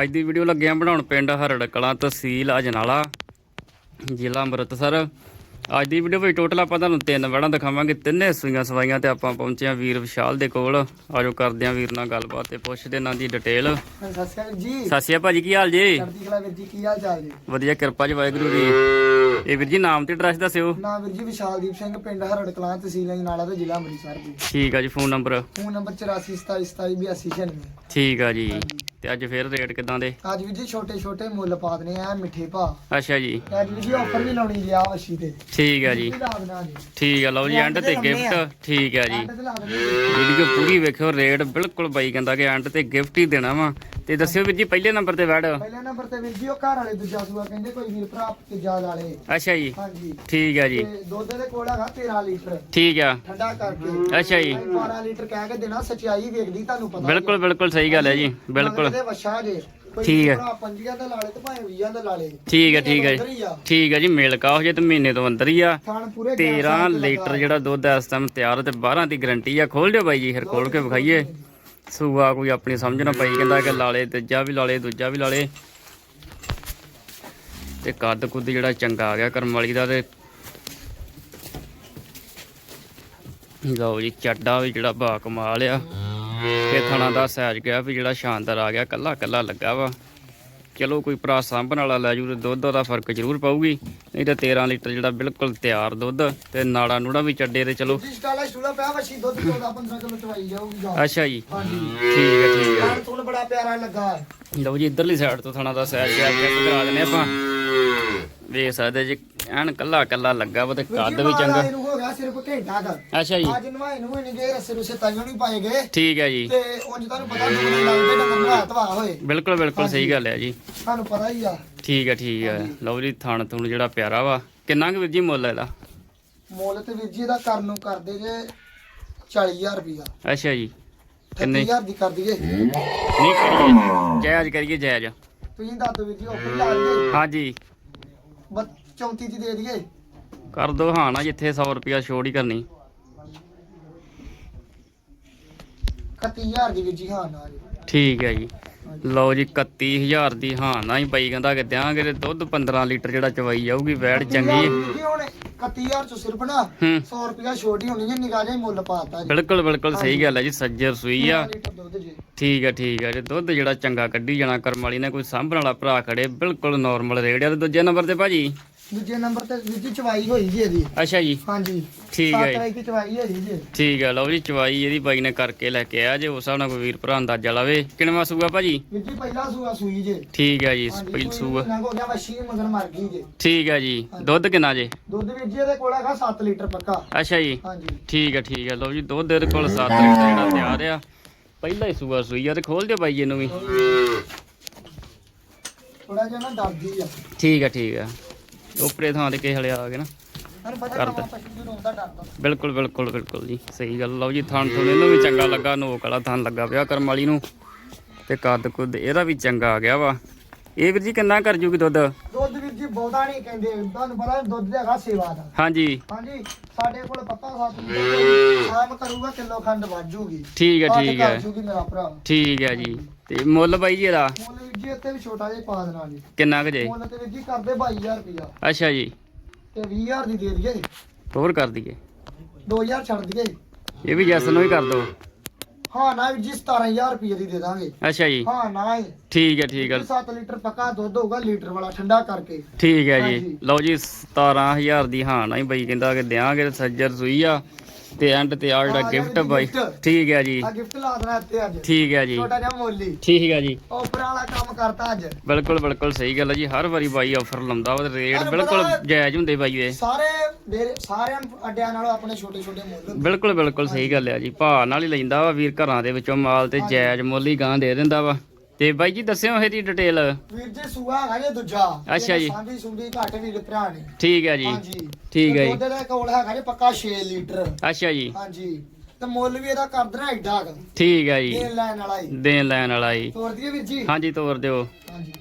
ਅੱਜ ਦੀ ਵੀਡੀਓ ਲੱਗਿਆ ਬਣਾਉਣ ਪਿੰਡ ਹਰੜ ਕਲਾਂ ਤਹਿਸੀਲ ਅਜਨਾਲਾ ਜ਼ਿਲ੍ਹਾ ਅੰਮ੍ਰਿਤਸਰ। ਅੱਜ ਦੀ ਵੀਡੀਓ ਵਿੱਚ ਟੋਟਲ ਆਪਾਂ ਤੁਹਾਨੂੰ ਤਿੰਨ ਵੜਾਂ ਦਿਖਾਵਾਂਗੇ ਤਿੰਨੇ ਸੂਈਆਂ ਸਵਾਈਆਂ ਤੇ ਆਪਾਂ ਪਹੁੰਚੇ ਹਾਂ ਵੀਰ ਵਿਸ਼ਾਲ ਦੇ ਕੋਲ। ਆਜੋ ਕਰਦੇ ਹਾਂ ਵੀਰ ਨਾਲ ਗੱਲਬਾਤ ਤੇ ਪੁੱਛਦੇ ਇਹਨਾਂ ਦੀ ਡਿਟੇਲ ਸਤਿ ਸ਼੍ਰੀ ਅਕਾਲ ਜੀ। ਸਤਿ ਸ਼੍ਰੀ ਅਕਾਲ ਭਾਜੀ ਕੀ ਹਾਲ ਜੀ? ਚੜ੍ਹਦੀ ਕਲਾ ਵੀਰ ਜੀ ਕੀ ਹਾਲ ਚਾਲ ਜੀ? ਵਧੀਆ ਕਿਰਪਾ ਜੀ ਵਾਹਿਗੁਰੂ ਦੀ ਇਹ ਵੀਰ ਜੀ ਨਾਮ ਤੇ ਐਡਰੈਸ ਦੱਸਿਓ। ਨਾਮ ਵੀਰ ਜੀ ਵਿਸ਼ਾਲਦੀਪ ਸਿੰਘ ਪਿੰਡ ਹਰੜ ਕਲਾਂ ਤਹਿਸੀਲ ਨਾਲਾ ਤੇ ਜ਼ਿਲ੍ਹਾ ਅੰਮ੍ਰਿਤਸਰ ਜੀ। ਠੀਕ ਆ ਜੀ ਫੋਨ ਨੰਬਰ। ਫੋਨ ਨੰਬਰ 8427278296 ਠੀਕ ਆ ਜੀ। ਤੇ ਅੱਜ ਫੇਰ ਰੇਟ ਕਿਦਾਂ ਦੇ? ਅੱਜ ਵੀਰ ਜੀ ਛੋਟੇ ਛੋਟੇ ਮੁੱਲ ਪਾ ਦਨੇ ਆ ਮਿੱਠੇ ਭਾ। ਅੱਛਾ ਜੀ। ਅੱਜ ਵੀਰ ਜੀ ਆਫਰ ਵੀ ਲਾਉਣੀ ਜੀ ਆ ਵਸ਼ੀ ਤੇ। ਠੀਕ ਆ ਜੀ। ਠੀਕ ਆ ਲਓ ਜੀ ਐਂਡ ਤੇ ਗਿਫਟ ਠੀਕ ਆ ਜੀ। ਵੀਡੀਓ ਪੂਰੀ ਵੇਖਿਓ ਰੇਟ ਬਿਲਕੁਲ ਬਾਈ ਕਹਿੰਦਾ ਕਿ ਐਂਡ ਤੇ ਗਿਫਟ ਹੀ ਦੇਣਾ ਵਾ। ਤੇ ਦੱਸਿਓ ਵੀਰ ਜੀ ਪਹਿਲੇ ਨੰਬਰ ਤੇ ਵੜ ਪਹਿਲੇ ਨੰਬਰ ਤੇ ਵੀਰ ਜੀ ਉਹ ਘਰ ਵਾਲੇ ਦੂਜਾ ਸੂਆ ਕਹਿੰਦੇ ਕੋਈ ਵੀਰ ਭਰਾ ਤੀਜਾ ਵਾਲੇ ਅੱਛਾ ਜੀ। ਹਾਂਜੀ। ਠੀਕ ਆ ਜੀ। ਤੇ ਦੁੱਧ ਦੇ ਕੋਲ ਹੈਗਾ 13 ਲੀਟਰ। ਠੀਕ ਆ। ਠੰਡਾ ਕਰਕੇ। ਅੱਛਾ ਜੀ। 12 ਲੀਟਰ ਕਹਿ ਕੇ ਦੇਣਾ ਸਚਾਈ ਵੇਖਦੀ ਤੁਹਾਨੂੰ ਪਤਾ ਬਿਲਕੁਲ ਬਿਲਕੁਲ ਸਹੀ ਗੱਲ ਹੈ ਜੀ। ਬਿਲਕੁਲ। ਤੇ ਵਛਾ ਜੇ। ਕੋਈ ਠੀਕ ਹੈ। ਭਰਾ ਪੰਜੀਆਂ ਦਾ ਲਾਲੇ ਤੇ ਭਾਵੇਂ 20 ਦਾ ਲਾਲੇ। ਠੀਕ ਹੈ ਠੀਕ ਹੈ ਅੰਦਰ ਹੀ ਆ। ਠੀਕ ਹੈ ਜੀ ਜੇ ਤੇ ਮਹੀਨੇ ਤੋਂ ਅੰਦਰ ਹੀ ਆ। ਥਾਣ ਪੂਰੇ 13 ਲੀਟਰ ਜਿਹੜਾ ਦੁੱਧ ਇਸ ਟਾਈਮ ਤਿਆਰ ਤੇ 12 ਦੀ ਗਰੰਟੀ ਆ। ਖੋਲ ਦਿਓ ਬਾਈ ਜੀ ਫਿਰ ਖੋਲ ਕੇ ਵਿਖਾਈਏ। ਸੂਆ ਕੋਈ ਆਪਣੀ ਸਮਝ ਨਾ ਪਈ ਕਹਿੰਦਾ ਕਿ ਲਾਲੇ ਤੀਜਾ ਵੀ ਲਾਲੇ ਦੂਜਾ ਵੀ ਲਾਲੇ। ਤੇ ਕੱਦ ਕੁੱਦ ਜਿਹੜਾ ਚੰਗਾ ਆ ਗਿਆ ਕਰਮ ਵਾਲੀ ਦਾ ਤੇ। ਲਓ ਜੀ ਚੱਡਾ ਵੀ ਜਿਹੜਾ ਬਾ ਕਮਾਲ ਆ। ਤੇ ਥਣਾ ਦਾ ਸਾਈਜ਼ ਗਿਆ ਵੀ ਜਿਹੜਾ ਸ਼ਾਨਦਾਰ ਆ ਗਿਆ ਕੱਲਾ ਕੱਲਾ ਲੱਗਾ ਵਾ। ਚਲੋ ਕੋਈ ਭਰਾ ਸਾਂਭਣ ਵਾਲਾ ਲੈ ਜੂ ਤੇ ਦੁੱਧ ਦਾ ਫ਼ਰਕ ਜ਼ਰੂਰ ਪਊਗੀ। ਨਹੀਂ ਤਾਂ 13 ਲੀਟਰ ਜਿਹੜਾ ਬਿਲਕੁਲ ਤਿਆਰ ਦੁੱਧ ਤੇ ਨਾੜਾ ਨੂੜਾ ਵੀ ਚੱਡੇ ਤੇ ਚਲੋ। ਜੀ ਸਟਾਲਾ ਸਟੂਲਾ ਪਿਆ ਵਛੀ ਦੁੱਧ 14 15 ਕਿਲੋ ਚਵਾਈ ਜਾਊਗੀ ਜਾ ਅੱਛਾ ਜੀ। ਠੀਕ ਹੈ ਠੀਕ ਹੈ। ਤੁਹਾਨੂੰ ਬੜਾ ਪਿਆਰਾ ਲੱਗਾ। ਲਓ ਜੀ ਇਧਰਲੀ ਸਾਈਡ ਤੋਂ ਥਣਾ ਦਾ ਸਾਈਜ਼ ਗਿਆ ਚੈੱਕ ਕਰਾ ਦਿੰਦੇ ਆਪਾਂ। ਵੇਖ ਸਕਦੇ ਜੀ ਐਨ ਕੱਲਾ ਕੱਲਾ ਲੱਗਾ ਵਾ ਤੇ ਕੱਦ ਵੀ ਚੰਗਾ। ਗਿਆ ਸਿਰਫ ਘੰਟਾ ਦਾ। ਅੱਛਾ ਜੀ। ਅੱਜ ਨਵਾਈ ਨੂੰ ਨਹੀਂ ਗਏ ਰਸੇ ਰੁਸੇ ਤਾਈਓ ਨਹੀਂ ਪਾਏ ਗਏ। ਠੀਕ ਹੈ ਜੀ। ਤੇ ਉਂਝ ਤੁਹਾਨੂੰ ਪਤਾ ਡੰਗਰ ਲੱਗਦੇ ਡੰਗਰ ਨੂੰ ਹੱਥ ਵਾ ਹੋਏ। ਬਿਲਕੁਲ ਬਿਲਕੁਲ ਸਹੀ ਗੱਲ ਹੈ ਜੀ। ਤੁਹਾਨੂੰ ਪਤਾ ਹੀ ਆ। ਠੀਕ ਹੈ ਠੀਕ ਹੈ। ਲਓ ਜੀ ਥਣ ਥੁਣ ਜਿਹੜਾ ਪਿਆਰਾ ਵਾ। ਕਿੰਨਾ ਕੁ ਵੀਰ ਜੀ ਮੁੱਲ ਇਹਦਾ? ਮੁੱਲ ਤੇ ਵੀਰ ਜੀ ਇਹਦਾ ਕਰਨ ਨੂੰ ਕਰਦੇ ਜੇ 40000 ਰੁਪਿਆ ਅੱਛਾ ਜੀ। ਕਿੰਨੇ? 30000 ਦੀ ਕਰ ਦਈਏ। ਨਹੀਂ ਕਰੀਏ ਜਾਇਜ਼ ਕਰੀਏ ਜਾਇਜ਼। ਤੁਸੀਂ ਦੱਸ ਦਿਓ ਵੀਰ ਜੀ ਆਫਰ ਲਾ ਦਈਏ ਹਾਂਜੀ। ਬਸ 34 ਦੀ ਦੇ ਦਈਏ। ਕਰ ਦੋ ਹਾਂ ਨਾ ਜਿੱਥੇ 100 ਰੁਪਿਆ ਛੋੜ ਹੀ ਕਰਨੀ। 31000 ਦੀ ਵੀਰ ਜੀ ਹਾਂ ਨਾ ਜੀ ਠੀਕ ਹੈ ਜੀ। ਲਓ ਜੀ 31000 ਦੀ ਹਾਂ ਨਾ ਹੀ ਪਈ ਕਹਿੰਦਾ ਕਿ ਦਿਆਂਗੇ ਤੇ ਦੁੱਧ 15 ਲੀਟਰ ਜਿਹੜਾ ਚਵਾਈ ਜਾਊਗੀ ਵੈੜ ਚੰਗੀ। ਹੈ। ਵੀਰ ਜੀ ਹੁਣ 31000 ਚ ਸਿਰਫ ਨਾ ਹੂੰ। 100 ਰੁਪਿਆ ਛੋਟੀ ਹੋਣੀ ਹੈ ਨਿਗਾਹ ਜਿਹਾ ਹੀ ਮੁੱਲ ਪਾਤਾ ਜੀ। ਬਿਲਕੁਲ ਬਿਲਕੁਲ ਸਹੀ ਗੱਲ ਹੈ ਜੀ ਸੱਜਰ ਸੂਈ ਆ। ਠੀਕ ਹੈ ਠੀਕ ਹੈ ਜੀ ਦੁੱਧ ਜਿਹੜਾ ਚੰਗਾ ਕੱਢੀ ਜਾਣਾ ਕਰਮ ਵਾਲੀ ਨੇ ਕੋਈ ਸਾਂਭਣ ਵਾਲਾ ਭਰਾ ਖੜੇ ਬਿਲਕੁਲ ਨਾਰਮਲ ਰੇਟ ਆ। ਤੇ ਦੂਜੇ ਨੰਬਰ ਤੇ ਭਾਜੀ। ਦੂਜੇ ਨੰਬਰ ਤੇ ਵੀਰ ਜੀ ਚਵਾਈ ਹੋਈ ਜੀ ਇਹਦੀ। ਅੱਛਾ ਜੀ। ਹਾਂਜੀ। ਠੀਕ ਹੈ ਜੀ। 7 ਦੀ ਚਵਾਈ ਹੋਈ ਜੀ। ਠੀਕ ਹੈ ਲਓ ਜੀ ਚਵਾਈ ਇਹਦੀ ਬਾਈ ਨੇ ਕਰਕੇ ਲੈ ਕੇ ਆਇਆ ਜੇ ਉਸ ਹਿਸਾਬ ਨਾਲ ਕੋਈ ਵੀਰ ਭਰਾ ਅੰਦਾਜ਼ਾ ਲਾਵੇ। ਕਿੰਨਵਾ ਸੂਆ ਭਾਜੀ? ਵੀਰ ਜੀ ਪਹਿਲਾ ਸੂਆ ਸੂਈ ਜੇ। ਠੀਕ ਹੈ ਜੀ ਹਾਂਜੀ, ਪਹਿਲ ਸੂਈ ਸੂਆ। ਹੋ ਗਿਆ ਮੱਛੀ ਮਗਰ ਮਰ ਗਈ ਜੇ। ਠੀਕ ਹੈ ਜੀ ਦੁੱਧ ਕਿੰਨਾ ਜੇ? ਦੁੱਧ ਵੀਰ ਜੀ ਇਹਦੇ ਕੋਲ ਹੈਗਾ 7 ਲੀਟਰ ਪੱਕਾ। ਅੱਛਾ ਜੀ। ਹਾਂਜੀ। ਠੀਕ ਹੈ ਠੀਕ ਹੈ ਲਓ ਜੀ ਦੁੱਧ ਇਹਦੇ ਕੋਲ 7 ਲੀਟਰ ਜਿਹੜਾ ਤਿਆਰ ਆ। ਪਹਿਲਾ ਹੀ ਸੂਆ ਸੂਈ ਆ ਤੇ ਖੋਲ ਦਿਓ ਬਾਈ ਇਹਨੂੰ ਵੀ। ਥੋੜਾ ਜਿਹਾ ਨਾ ਡਰਦੀ ਆ। ਠੀਕ ਹੈ ਠੀਕ ਹੈ। ਉਪਰੇ ਥਾਂ ਤੇ ਕਿਸੇ ਹਲੇ ਆ ਗਏ ਨਾ ਤੁਹਾਨੂੰ ਪਤਾ ਕਰ ਨਵਾਂ ਪਸ਼ੂ ਜਦੋਂ ਆਉਂਦਾ ਡਰਦਾ ਬਿਲਕੁਲ ਬਿਲਕੁਲ ਬਿਲਕੁਲ ਜੀ ਸਹੀ ਗੱਲ ਲਓ ਜੀ ਥਣ ਥੁਣ ਇਹਨੂੰ ਵੀ ਚੰਗਾ ਲੱਗਾ ਨੋਕ ਵਾਲਾ ਥਣ ਲੱਗਾ ਪਿਆ ਕਰਮ ਵਾਲੀ ਨੂੰ ਤੇ ਕੱਦ ਕੁੱਦ ਇਹਦਾ ਵੀ ਚੰਗਾ ਆ ਗਿਆ ਵਾ। ਇਹ ਵੀਰ ਜੀ ਕਿੰਨਾ ਕਰ ਜੂਗੀ ਦੁੱਧ? ਦੁੱਧ ਵੀਰ ਜੀ ਬਹੁਤਾ ਨਹੀਂ ਕਹਿੰਦੇ ਤੁਹਾਨੂੰ ਪਤਾ ਦੁੱਧ ਹੈਗਾ ਸੇਵਾ ਦਾ। ਹਾਂਜੀ। ਹਾਂਜੀ ਸਾਡੇ ਕੋਲ ਪੱਕਾ 7 ਲੀਟਰ ਸ਼ਾਮ ਕਰੂਗਾ ਕਿਲੋ ਖੰਡ ਵੱਧ ਜੂਗੀ। ਠੀਕ ਹੈ ਠੀਕ ਹੈ। ਠੀਕ ਹੈ ਜੀ। ਤੇ ਮੁੱਲ ਬਾਈ ਜੀ ਇਹਦਾ? ਮੁੱਲ ਵੀਰ ਜੀ ਇੱਥੇ ਵੀ ਛੋਟਾ ਜਿਹਾ ਪਾ ਦੇਣਾ ਜੀ। ਕਿੰਨਾ ਕੁ ਜੇ? ਮੁੱਲ ਤੇ ਵੀਰ ਜੀ ਕਰਦੇ 22000 ਰੁਪਇਆ। ਅੱਛਾ ਜੀ। ਤੇ 20000 ਦੀ ਦੇ ਦਈਏ ਹੋਰ ਕਰ ਦਈਏ। 2000 ਛੱਡ ਦਈਏ ਇਹ ਵੀ ਜੈਸ ਨੂੰ ਹੀ ਕਰ ਦੋ। ਹਾਂ ਨਾ ਵੀਰ ਜੀ 17000 ਰੁਪਏ ਦੀ ਦੇ ਦਾਂਗੇ। ਅੱਛਾ ਜੀ। ਹਾਂ ਨਾ ਠੀਕ ਹੈ ਠੀਕ ਹੈ। 7 ਲੀਟਰ ਪੱਕਾ ਦੁੱਧ ਹੋਊਗਾ ਲੀਟਰ ਵਾਲਾ ਠੰਡਾ ਕਰਕੇ। ਠੀਕ ਹੈ ਜੀ। ਹਾਂਜੀ। ਲਓ ਜੀ 17000 ਦੀ ਹਾਂ ਨਾ ਹੀ ਬਾਈ ਕਹਿੰਦਾ ਕਿ ਦਿਆਂਗੇ ਸੱਜਰ ਸੂਈ ਆ। ਤੇ ਐਂਡ ਤੇ ਆ ਜਿਹੜਾ ਆ ਗਿਆ ਗਿਫਟ ਬਾਈ। ਠੀਕ ਹੈ ਜੀ। ਆ ਗਿਫਟ ਲਾ ਦੇਣਾ ਇੱਥੇ ਅੱਜ। ਠੀਕ ਹੈ ਜੀ। ਛੋਟਾ ਜਿਹਾ ਮੋਲੀ। ਠੀਕ ਹੈ ਜੀ। ਆਫਰ ਵਾਲਾ ਕੰਮ ਕਰਤਾ ਅੱਜ। ਬਿਲਕੁਲ ਬਿਲਕੁਲ ਸਹੀ ਗੱਲ ਹੈ ਜੀ। ਹਰ ਵਾਰੀ ਬਾਈ ਆਫਰ ਲਾਉਂਦਾ ਵਾ ਰੇਟ ਬਿਲਕੁਲ ਜਾਇਜ਼ ਹੁੰਦੇ ਬਾਈ ਇਹ। ਸਾਰੇ ਮੇਰੇ ਸਾਰਿਆਂ ਅੱਡਿਆਂ ਨਾਲੋਂ ਆਪਣੇ ਛੋਟੇ ਛੋਟੇ ਮੁੱਲ ਬਿਲਕੁਲ ਬਿਲਕੁਲ ਸਹੀ ਗੱਲ ਹੈ ਜੀ। ਭਾਅ ਨਾਲ ਹੀ ਲੈਂਦਾ ਵਾ ਵੀਰ ਘਰਾਂ ਦੇ ਵਿੱਚੋਂ ਮਾਲ ਤੇ ਜਾਇਜ਼ ਮੁੱਲ ਹੀ ਗਾਂ ਦੇ ਦਿੰਦਾ ਵਾ। ਤੇ ਬਾਈ ਜੀ ਦੱਸਿਓ ਇਹਦੀ ਡਿਟੇਲ ਵੀਰ ਜੀ ਸੂਆ ਹੈਗਾ ਜੇ ਦੂਜਾ। ਅੱਛਾ ਜੀ। ਸਾਂਝੀ ਸੁੰਡੀ ਘੱਟ ਵੀਰ ਭਰਾ ਨੇ। ਠੀਕ ਹੈ ਜੀ। ਹਾਂਜੀ। ਠੀਕ ਹੈ ਜੀ। ਉਹਦੇ ਦਾ ਕੋਲ ਹੈਗਾ ਜੇ ਪੱਕਾ 6 ਲੀਟਰ। ਅੱਛਾ ਜੀ। ਹਾਂਜੀ। ਤੇ ਮੁੱਲ ਵੀ ਇਹਦਾ ਕਰ ਦੇਣਾ ਐਡਾ। ਠੀਕ ਹੈ ਜੀ। ਦੇਣ ਲੈਣ ਵਾਲਾ ਹੀ ਦੇਣ ਲੈਣ ਵਾਲਾ ਜੀ। ਤੋਰ ਦਈਏ ਵੀਰ ਜੀ? ਹਾਂਜੀ ਤੋਰ ਦਿਓ। ਹਾਂਜੀ।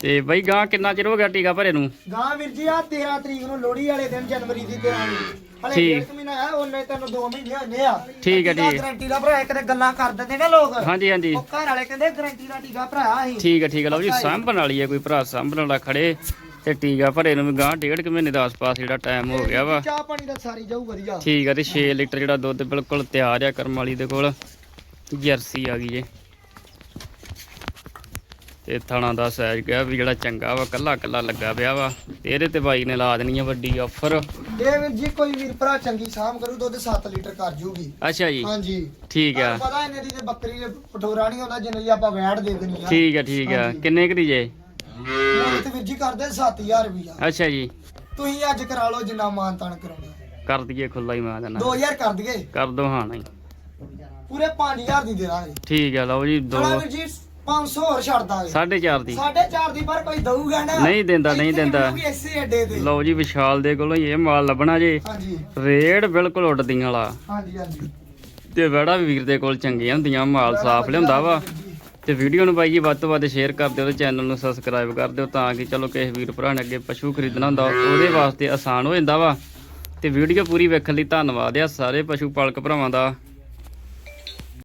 ਤੇ ਬਾਈ ਗਾਂ ਕਿੰਨਾ ਚਿਰ ਹੋ ਗਿਆ ਟੀਕਾ ਭਰੇ ਨੂੰ? ਗਾਂ ਵੀਰ ਜੀ ਆ 13 ਤਰੀਕ ਨੂੰ ਲੋਹੜੀ ਵਾਲੇ ਦਿਨ ਜਨਵਰੀ ਦੀ 13 ਨੂੰ ਹਲੇ ਠੀਕ। ਡੇਢ ਕੁ ਮਹੀਨਾ ਆ ਉਹਨੇ ਤੈਨੂੰ 2 ਮਹੀਨੇ ਹੋਣੇ ਆ। ਠੀਕ ਹੈ, ਠੀਕ। ਗਾਰੰਟੀ ਦਾ ਭਰਾ ਕਿਤੇ ਗੱਲਾਂ ਕਰ ਦਿੰਦੇ ਨੇ ਲੋਕ। ਹਾਂਜੀ ਹਾਂਜੀ। ਉਹ ਘਰ ਵਾਲੇ ਕਹਿੰਦੇ ਗਾਰੰਟੀ ਦਾ ਟੀਕਾ ਭਰਾਇਆ ਸੀ ਠੀਕ ਹੈ ਠੀਕ ਹੈ। ਲਓ ਜੀ ਸਾਂਭਣ ਵਾਲੀ ਹੈ ਕੋਈ ਭਰਾ ਸਾਂਭਣ ਵਾਲਾ ਖੜੇ ਤੇ ਟੀਕਾ ਭਰੇ ਨੂੰ ਵੀ ਗਾਂ ਡੇਢ ਕੁ ਮਹੀਨੇ ਦਾ ਆਸ-ਪਾਸ ਜਿਹੜਾ ਟਾਈਮ ਹੋ ਗਿਆ ਵਾ। ਚਾਹ ਪਾਣੀ ਦਾ ਸਾਰੀ ਜਾਊ ਵਧੀਆ। ਠੀਕ ਆ ਤੇ 6 ਲੀਟਰ ਜਿਹੜਾ ਦੁੱਧ ਬਿਲਕੁਲ ਤਿਆਰ ਆ ਕਰਮ ਵਾਲੀ ਦੇ ਕੋਲ। ਜਰਸੀ ਆ ਗਈ ਜੇ। ਤੇ ਥਣਾ ਦਾ ਸਾਈਜ਼ ਗਿਆ ਵੀ ਜਿਹੜਾ ਚੰਗਾ ਵਾ ਕੱਲਾ ਕੱਲਾ ਲੱਗਾ ਪਿਆ ਵਾ। ਤੇ ਇਹਦੇ ਤੇ ਬਾਈ ਨੇ ਲਾ ਦੇਣੀ ਆ ਵੱਡੀ ਆਫਰ ਇਹ ਵੀਰ ਜੀ ਕੋਈ ਵੀਰ ਭਰਾ ਚੰਗੀ ਸਾਮ ਕਰੂ ਦੁੱਧ 7 ਲੀਟਰ ਕਰ ਜੂਗੀ। ਅੱਛਾ ਜੀ। ਹਾਂਜੀ। ਠੀਕ ਆ। ਪਤਾ ਇਹਨੇ ਦੀ ਤੇ ਬੱਕਰੀ ਦੇ ਪਟੋਰਾ ਨਹੀਂ ਹੁੰਦਾ ਜਿੰਨੇ ਦੀ ਆਪਾਂ ਵੈੜ ਦੇ ਦੇਣੀ ਆ। ਠੀਕ ਆ ਠੀਕ ਆ। ਕਿੰਨੇ ਕੁ ਦੀ ਜੇ? ਤੇ ਵੀਰ ਜੀ ਕਰਦੇ 7000 ਰੁਪਇਆ ਅੱਛਾ ਜੀ। ਤੁਸੀਂ ਅੱਜ ਕਰਾ ਲਓ ਜਿੰਨਾ ਮਾਨ ਤਾਨ ਕਰਾਉਣਾ ਕਰ ਦਈਏ ਖੁੱਲਾ ਹੀ ਮੈਂ ਦੇਣਾ 2000 ਕਰ ਦਈਏ। ਕਰ ਦੋ ਹਾਂ ਨਹੀਂ। ਪੂਰੇ 5000 ਦੀ ਦੇ ਦਾਂਗੇ। ਠੀਕ ਆ ਲਓ ਜੀ ਦੋ ਵੀਰ ਜੀ 500 ਹੋਰ ਛੱਡ ਦਾਂਗੇ। 4.5 ਦੀ। ਪਰ ਕੋਈ ਦਊਗਾ ਨਾ। ਨਹੀਂ ਦਿੰਦਾ, ਨਹੀਂ ਦਿੰਦਾ। ਅੱਡੇ ਤੇ। ਲਓ ਜੀ ਵਿਸ਼ਾਲ ਦੇ ਕੋਲੋਂ ਇਹ ਮਾਲ ਲੱਭਣਾ ਜੇ। ਹਾਂਜੀ। ਰੇਡ ਬਿਲਕੁਲ ਉੱਡਦੀਆਂ ਵਾਲਾ। ਹਾਂਜੀ ਹਾਂਜੀ। ਤੇ ਵੜਾ ਵੀਰ ਦੇ ਕੋਲ ਚੰਗੀਆਂ ਹੁੰਦੀਆਂ ਮਾਲ ਸਾਫ਼ ਲਿਆਉਂਦਾ ਵਾ। ਤੇ ਵੀਡੀਓ ਨੂੰ ਬਾਈ ਜੀ ਵੱਧ ਤੋਂ ਵੱਧ ਸ਼ੇਅਰ ਕਰ ਦਿਓ ਤੇ ਚੈਨਲ ਨੂੰ ਸਬਸਕ੍ਰਾਈਬ ਕਰ ਦਿਓ ਤਾਂ ਕਿ ਚਲੋ ਕਿਸੇ ਵੀਰ ਭਰਾ ਨੇ ਅੱਗੇ ਪਸ਼ੂ ਖਰੀਦਣਾ ਹੁੰਦਾ ਉਹਦੇ ਵਾਸਤੇ ਆਸਾਨ ਹੋ ਜਾਂਦਾ ਵਾ। ਤੇ ਵੀਡੀਓ ਪੂਰੀ ਵੇਖਣ ਲਈ ਧੰਨਵਾਦ ਆ ਸਾਰੇ ਪਸ਼ੂ ਪਾਲਕ ਭਰਾਵਾਂ ਦਾ।